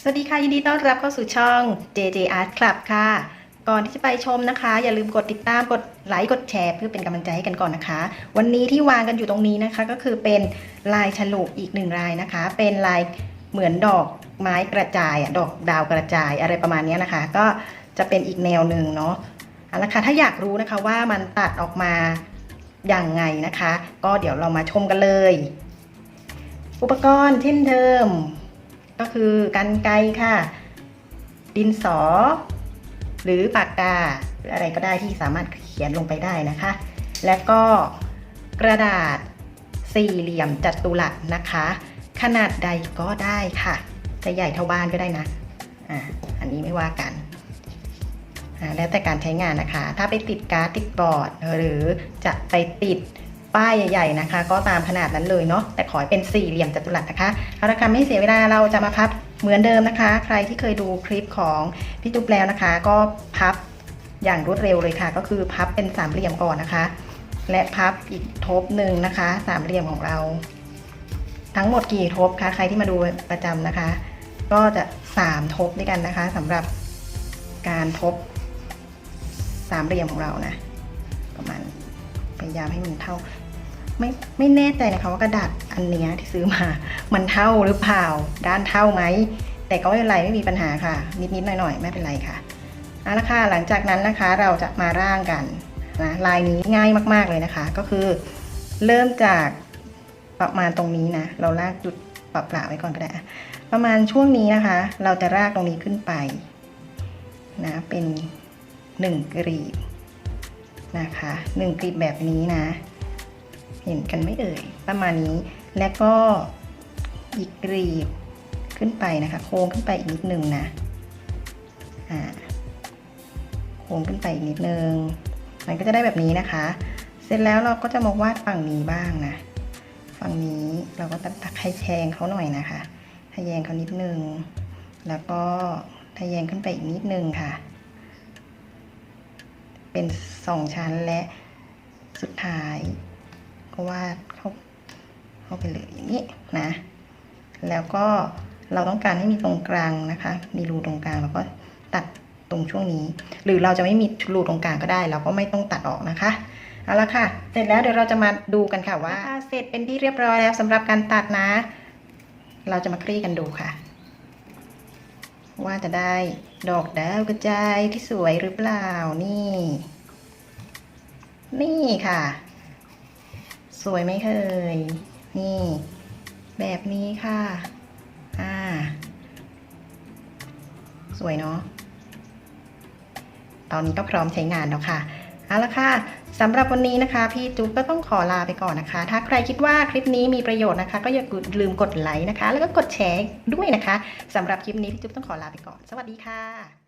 สวัสดีค่ะ ยินดีต้อนรับเข้าสู่ช่อง JJ Art Club ค่ะ ก่อนที่จะไปชมนะคะ อย่าลืมกดติดตามกดไลค์กดแชร์เพื่อเป็นกำลังใจให้กันก่อนนะคะ วันนี้ที่วางกันอยู่ตรงนี้นะคะ ก็คือเป็นลายฉลุอีกหนึ่งลายนะคะ เป็นลายเหมือนดอกไม้กระจายดอกดาวกระจายอะไรประมาณนี้นะคะ ก็จะเป็นอีกแนวหนึ่งเนาะเอาละค่ะถ้าอยากรู้นะคะว่ามันตัดออกมาอย่างไงนะคะ ก็เดี๋ยวเรามาชมกันเลย อุปกรณ์เช่นเดิม ก็คือกันไกค่ะ ดินสอ หรือปากกาหรืออะไรก็ได้ที่สามารถเขียนลงไปได้นะคะ และก็กระดาษสี่เหลี่ยมจัตุรัสนะคะ ขนาดใดก็ได้ค่ะ จะใหญ่เท่าบ้านก็ได้นะอ่าอันนี้ไม่ว่ากันแล้วแต่การใช้งานนะคะ ถ้าไปติดการ์ดติดบอร์ด หรือจะไปติด ป้ายใหญ่ๆนะคะ ก็ตามขนาดนั้นเลยเนาะแต่ขอให้เป็นสี่เหลี่ยมจัตุรัสนะคะเอาละค่ะไม่เสียเวลาเราจะมาพับเหมือนเดิมนะคะ ใครที่เคยดูคลิปของพี่ตุ๊บแล้วนะคะ ก็พับอย่างรวดเร็วเลยค่ะ ก็คือพับเป็นสามเหลี่ยมก่อนนะคะ และพับอีกทบหนึ่งนะคะสามเหลี่ยมของเรา ทั้งหมดกี่ทบคะใครที่มาดูประจำนะคะ ก็จะสามทบด้วยกันนะคะสำหรับการทบสามเหลี่ยมของเรานะ ประมาณพยายามให้มันเท่า ไม่ไม่แน่ใจนะคะว่ากระดาษอันเนี้ยที่ซื้อมา มันเท่าหรือเปล่า ด้านเท่าไหม แต่ก็ไม่เป็นไรไม่มีปัญหาค่ะ นิดๆหน่อยๆไม่เป็นไรค่ะเอาละค่ะหลังจากนั้นนะคะเราจะมาร่างกันนะลายนี้ง่ายมากๆเลยนะคะ ก็คือเริ่มจากประมาณตรงนี้นะ เราลากจุดปรับเปล่าไว้ก่อนก็ได้ ประมาณช่วงนี้นะคะ เราจะรากตรงนี้ขึ้นไปนะเป็นหนึ่งกรีบนะคะหนึ่งกรีบแบบนี้นะ เห็นกันไม่เอ่ย ประมาณนี้ และก็อีกกรีบขึ้นไปนะคะ โค้งขึ้นไปอีกนิดนึงนะอ่าโค้งขึ้นไปอีกนิดนึง มันก็จะได้แบบนี้นะคะ เสร็จแล้วเราก็จะมาวาดฝั่งนี้บ้างนะ ฝั่งนี้เราก็ตัดให้แยงเขาหน่อยนะคะทะแยงเขานิดนึง แล้วก็ทะแยงขึ้นไปอีกนิดนึงค่ะ เป็นสองชั้นและสุดท้าย ก็วาดเข้าเข้าไปเลยอย่างนี้นะ แล้วก็เราต้องการให้มีตรงกลางนะคะ มีรูตรงกลางเราก็ตัดตรงช่วงนี้ หรือเราจะไม่มีรูตรงกลางก็ได้ เราก็ไม่ต้องตัดออกนะคะเอาละค่ะ เสร็จแล้วเดี๋ยวเราจะมาดูกันค่ะว่า เสร็จเป็นที่เรียบร้อยแล้วสำหรับการตัดนะ เราจะมาคลี่กันดูค่ะ ว่าจะได้ดอกดาวกระจายที่สวยหรือเปล่านี่ นี่ค่ะ สวยไหมเคยนี่ แบบนี้ค่ะ อ่า สวยเนาะตอนนี้ก็พร้อมใช้งานแล้วค่ะเอาละค่ะสำหรับวันนี้นะคะ พี่จุ๊บก็ต้องขอลาไปก่อนนะคะ ถ้าใครคิดว่าคลิปนี้มีประโยชน์นะคะ ก็อย่าลืมกดไลค์นะคะ แล้วก็กดแชร์ด้วยนะคะสำหรับคลิปนี้พี่จุ๊บต้องขอลาไปก่อน สวัสดีค่ะ